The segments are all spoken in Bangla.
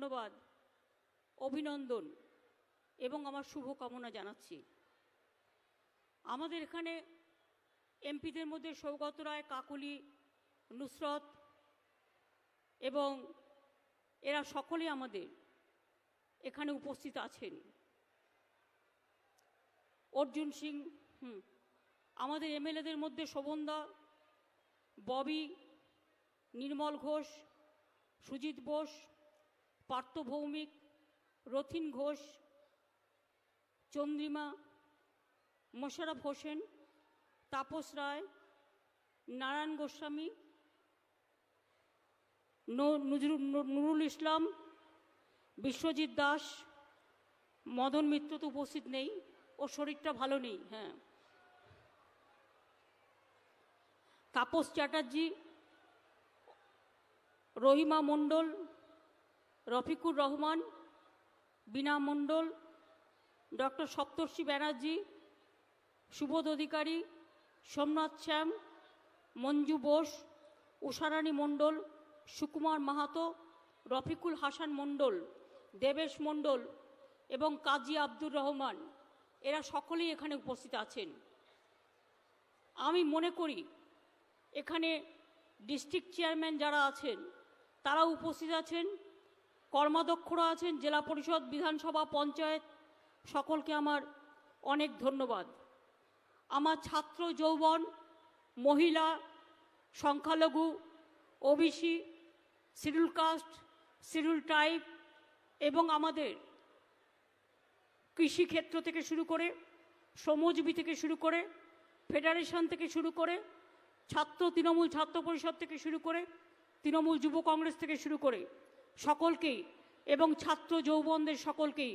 ধন্যবাদ, অভিনন্দন এবং আমার শুভকামনা জানাচ্ছি। আমাদের এখানে এমপিদের মধ্যে সৌগত রায়, কাকলি, নুসরত এবং এরা সকলেই আমাদের এখানে উপস্থিত আছেন। অর্জুন সিং, হুম, আমাদের এমএলএদের মধ্যে শোভনদা, ববি, নির্মল ঘোষ, সুজিত বোস পার্থ ভৌমিক রথিন ঘোষ, চন্দ্রিমা, মোশারফ হোসেন, তাপস রায়, নারায়ণ গোস্বামী নুরুল ইসলাম, বিশ্বজিৎ দাস, মদন মিত্র তো উপস্থিত নেই ওর শরীরটা ভালো নেই হ্যাঁ। তাপস চ্যাটার্জি, রহিমা মণ্ডল রফিকুর রহমান বীণা মণ্ডল, ডক্টর সপ্তর্ষি ব্যানার্জি, সুবোধ অধিকারী, সোমনাথ শ্যাম, মঞ্জু বোস, উষারানী মণ্ডল, সুকুমার মাহাতো, রফিকুল হাসান মণ্ডল, দেবেশ মণ্ডল এবং কাজী আব্দুর রহমান। এরা সকলেই এখানে উপস্থিত আছেন। আমি মনে করি, এখানে ডিস্ট্রিক্ট চেয়ারম্যান যারা আছেন তারা উপস্থিত আছেন। কর্মাধ্যক্ষরা আছেন, জেলা পরিষদ, বিধানসভা, পঞ্চায়েত। সকলকে আমার অনেক ধন্যবাদ। আমার ছাত্র যৌবন, মহিলা, সংখ্যালঘু, OBC, schedule caste, schedule tribe এবং আমাদের কৃষিক্ষেত্র থেকে শুরু করে, শ্রমজীবী থেকে শুরু করে, ফেডারেশন থেকে শুরু করে, ছাত্র তৃণমূল ছাত্র পরিষদ থেকে শুরু করে, তৃণমূল যুব কংগ্রেস থেকে শুরু করে সকলকেই, এবং ছাত্র যৌবনদের সকলকেই,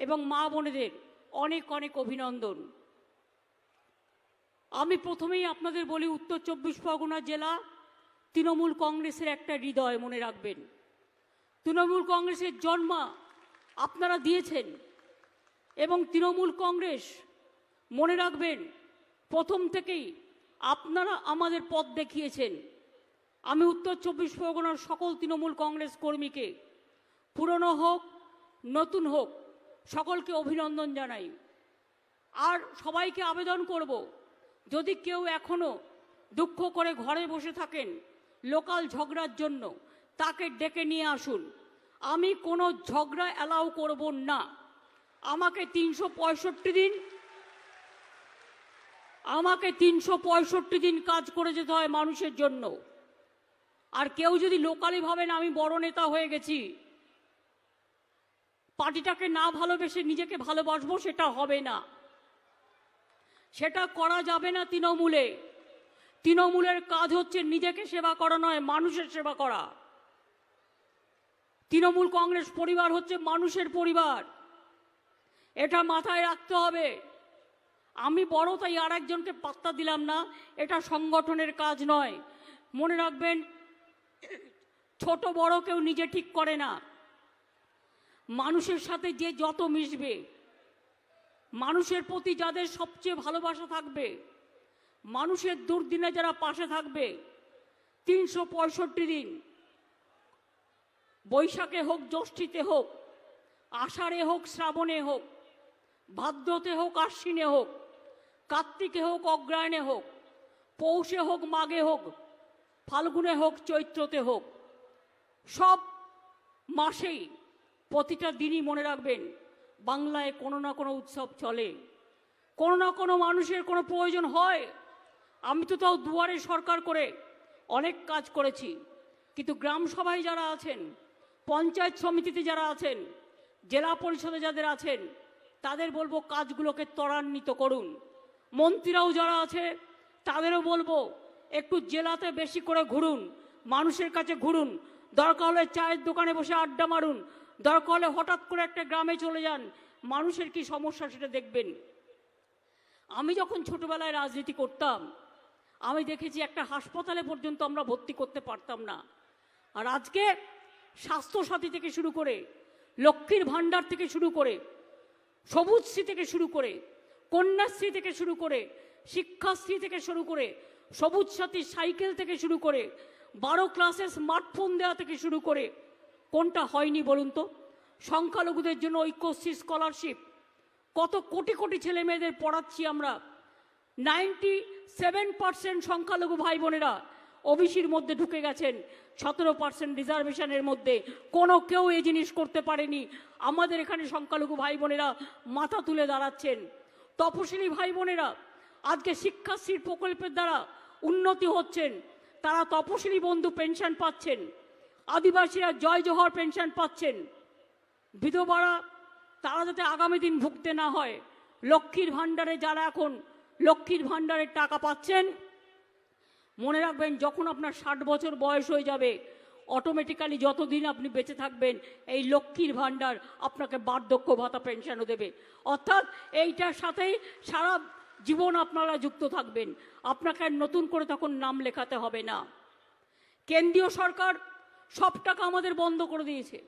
এবং মা বোনেদের অনেক অনেক অভিনন্দন। আমি প্রথমেই আপনাদের বলি, উত্তর চব্বিশ পরগনা জেলা তৃণমূল কংগ্রেসের একটা হৃদয়, মনে রাখবেন। তৃণমূল কংগ্রেসের জন্মা আপনারা দিয়েছেন, এবং তৃণমূল কংগ্রেস, মনে রাখবেন, প্রথম থেকেই আপনারা আমাদের পথ দেখিয়েছেন। আমি উত্তর চব্বিশ পরগনার সকল তৃণমূল কংগ্রেস কর্মীকে, পুরনো হোক, নতুন হোক, সকলকে অভিনন্দন জানাই। আর সবাইকে আবেদন করব, যদি কেউ এখনও দুঃখ করে ঘরে বসে থাকেন লোকাল ঝগড়ার জন্য, তাকে ডেকে নিয়ে আসুন। আমি কোনো ঝগড়া অ্যালাউ করব না। আমাকে তিনশো পঁয়ষট্টি দিন, আমাকে তিনশো পঁয়ষট্টি দিন কাজ করে যেতে হয় মানুষের জন্য। আর কেউ যদি লোকালি ভাবেন আমি বড় নেতা হয়ে গেছি, পার্টিটাকে না ভালোবেসে নিজেকে ভালোবাসবো সেটা হবে না। সেটা করা যাবে না তৃণমূলে। তৃণমূলের কাজ হচ্ছে নিজেকে সেবা করা নয়, মানুষের সেবা করা। তৃণমূল কংগ্রেস পরিবার হচ্ছে মানুষের পরিবার। এটা মাথায় রাখতে হবে। আমি বড়, তাই আর একজনকে পাত্তা দিলাম না। এটা সংগঠনের কাজ নয়। মনে রাখবেন ছোট বড় কেউ নিজে ঠিক করে না। মানুষের সাথে যে যত মিশবে, মানুষের প্রতি যাদের সবচেয়ে ভালোবাসা থাকবে, মানুষের দুর্দিনে যারা পাশে থাকবে, তিনশো পঁয়ষট্টি দিন, বৈশাখে হোক, জ্যৈষ্ঠীতে হোক, আষাঢ়ে হোক, শ্রাবণে হোক, ভাদ্রতে হোক, আশ্বিনে হোক, কার্তিকে হোক অগ্রায়ণে হোক, পৌষে হোক, মাঘে হোক ফাল্গুনে হোক, চৈত্রতে হোক, সব মাসেই প্রতিটা দিনই মনে রাখবেন, বাংলায় কোনো না কোনো উৎসব চলে। কোনো না কোনো মানুষের কোনো প্রয়োজন হয়। আমি তো তাও দুয়ারে সরকার করে অনেক কাজ করেছি। কিন্তু গ্রাম সভায় যারা আছেন, পঞ্চায়েত সমিতিতে যারা আছেন, জেলা পরিষদে যাদের আছেন, তাদের বলব কাজগুলোকে ত্বরান্বিত করুন। মন্ত্রীরাও যারা আছে, তাদেরও বলব একটু জেলাতে বেশি করে ঘুরুন, মানুষের কাছে ঘুরুন। দরকার হলে চায়ের দোকানে বসে আড্ডা মারুন। দরকার হলে হঠাৎ করে একটা গ্রামে চলে যান। মানুষের কি সমস্যা সেটা দেখবেন। আমি যখন ছোটবেলায় রাজনীতি করতাম, আমি দেখেছি একটা হাসপাতালে পর্যন্ত আমরা ভর্তি করতে পারতাম না। আর আজকে স্বাস্থ্যসাথী থেকে শুরু করে, লক্ষ্মীর ভাণ্ডার থেকে শুরু করে সবুজশ্রী থেকে শুরু করে, কন্যাশ্রী থেকে শুরু করে, শিক্ষাশ্রী থেকে শুরু করে সবুজ সাথী সাইকেল থেকে শুরু করে বারো ক্লাসে স্মার্টফোন দেওয়া থেকে শুরু করে, কোনটা হয়নি বলুন তো? সংখ্যালঘুদের জন্য ঐক্যশ্রী স্কলারশিপ কত কোটি কোটি ছেলে মেয়েদের পড়াচ্ছি আমরা। নাইনটি সেভেন পার্সেন্ট সংখ্যালঘু ভাই বোনেরা ওবিসির মধ্যে ঢুকে গেছেন। সতেরো পার্সেন্ট রিজার্ভেশনের মধ্যে। কোনো কেউ এই জিনিস করতে পারেনি। আমাদের এখানে সংখ্যালঘু ভাই বোনেরা মাথা তুলে দাঁড়াচ্ছেন। তপশিলি ভাই বোনেরা আজকে শিক্ষাশ্রীর প্রকল্পের দ্বারা উন্নতি হচ্ছেন। তারা তপশিলি বন্ধু পেনশন পাচ্ছেন। আদিবাসীরা জয় জোহর পেনশন পাচ্ছেন। বিধবারা, তারা যাতে আগামী দিন ভুগতে না হয়। লক্ষ্মীর ভাণ্ডারে যারা এখন লক্ষ্মীর ভাণ্ডারের টাকা পাচ্ছেন, মনে রাখবেন যখন আপনার ষাট বছর বয়স হয়ে যাবে অটোমেটিক্যালি যতদিন আপনি বেঁচে থাকবেন, এই লক্ষ্মীর ভাণ্ডার আপনাকে বার্ধক্য ভাতা পেনশনও দেবে। অর্থাৎ এইটার সাথেই সারা জীবন আপনারা যুক্ত থাকবেন। আপনাকে নতুন করে তখন নাম লেখাতে হবে না। কেন্দ্রীয় সরকার সব টাকা আমাদের বন্ধ করে দিয়েছে।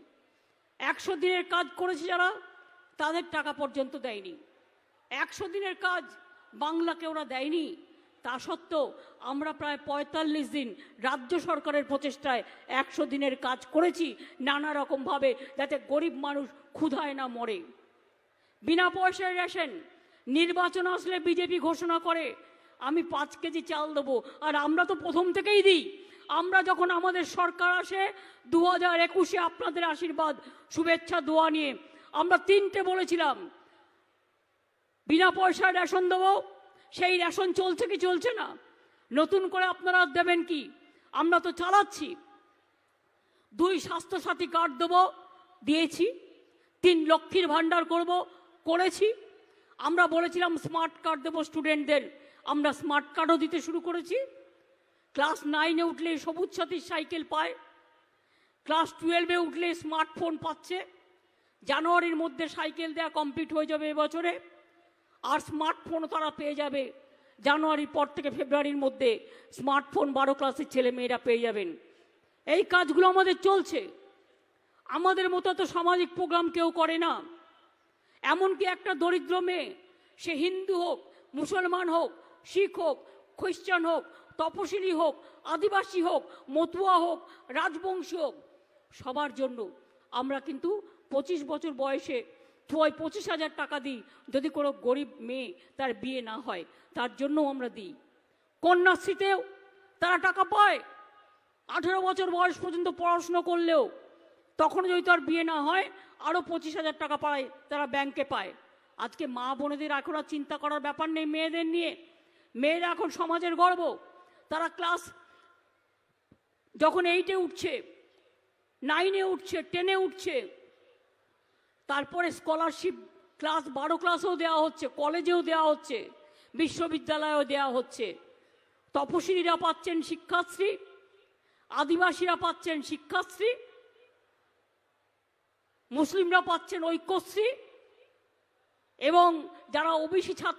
একশো দিনের কাজ করেছে যারা, তাদের টাকা পর্যন্ত দেয়নি। একশো দিনের কাজ বাংলাকে ওরা দেয়নি। তা সত্ত্বেও আমরা প্রায় পঁয়তাল্লিশ দিন রাজ্য সরকারের প্রচেষ্টায় একশো দিনের কাজ করেছি নানা রকমভাবে যাতে গরিব মানুষ ক্ষুধায় না মরে। বিনা পয়সায় রেশন নির্বাচন আসলে বিজেপি ঘোষণা করে, আমি পাঁচ কেজি চাল দেবো। আর আমরা তো প্রথম থেকেই দিই। আমরা যখন আমাদের সরকার আসে দু হাজার একুশে আপনাদের আশীর্বাদ, শুভেচ্ছা, দোয়া নিয়ে, আমরা তিনটে বলেছিলাম। বিনা পয়সায় রেশন দেবো, সেই রেশন চলছে কি চলছে না? নতুন করে আপনারা দেবেন কি? আমরা তো চালাচ্ছি। দুই স্বাস্থ্যসাথী কার্ড দেবো, দিয়েছি। তিন লক্ষীর ভাণ্ডার করব, করেছি। আমরা বলেছিলাম স্মার্ট কার্ড দেবো স্টুডেন্টদের আমরা স্মার্ট কার্ডও দিতে শুরু করেছি। ক্লাস নাইনে উঠলে সবুজ সাথীর সাইকেল পায়। ক্লাস টুয়েলভে উঠলে স্মার্টফোন পাচ্ছে। জানুয়ারির মধ্যে সাইকেল দেওয়া কমপ্লিট হয়ে যাবে এবছরে। আর স্মার্টফোনও তারা পেয়ে যাবে। জানুয়ারির পর থেকে ফেব্রুয়ারির মধ্যে স্মার্টফোন বারো ক্লাসের ছেলে মেয়েরা পেয়ে যাবেন। এই কাজগুলো আমাদের চলছে। আমাদের মতো তো সামাজিক প্রোগ্রাম কেউ করে না। এমনকি একটা দরিদ্র মেয়ে, সে হিন্দু হোক, মুসলমান হোক, শিখ হোক, খ্রিস্টান হোক, তপশিলি হোক, আদিবাসী হোক, মতুয়া হোক, রাজবংশী হোক, সবার জন্য আমরা কিন্তু পঁচিশ বছর বয়সে ওই পঁচিশ হাজার টাকা দিই, যদি কোনো গরিব মেয়ে তার বিয়ে না হয়, তার জন্যও আমরা দিই। কন্যাশ্রীতেও তারা টাকা পায়। আঠেরো বছর বয়স পর্যন্ত পড়াশুনো করলেও তখন যদি তার বিয়ে না হয় আরও পঁচিশ হাজার টাকা পায়, তারা ব্যাংকে পায়। আজকে মা বোনেদের এখন আর চিন্তা করার ব্যাপার নেই মেয়েদের নিয়ে। মেয়েরা এখন সমাজের গর্ব। তারা ক্লাস যখন এইটে উঠছে নাইনে উঠছে টেনে উঠছে, তারপরে স্কলারশিপ ক্লাস বারো ক্লাসেও দেওয়া হচ্ছে কলেজেও দেওয়া হচ্ছে, বিশ্ববিদ্যালয়েও দেওয়া হচ্ছে। তপশিলীরা পাচ্ছেন শিক্ষাশ্রী, আদিবাসীরা পাচ্ছেন শিক্ষাশ্রী মুসলিমরা পাচ্ছেন ঐক্যশ্রী এবং যারা ওবিসি ছাত্র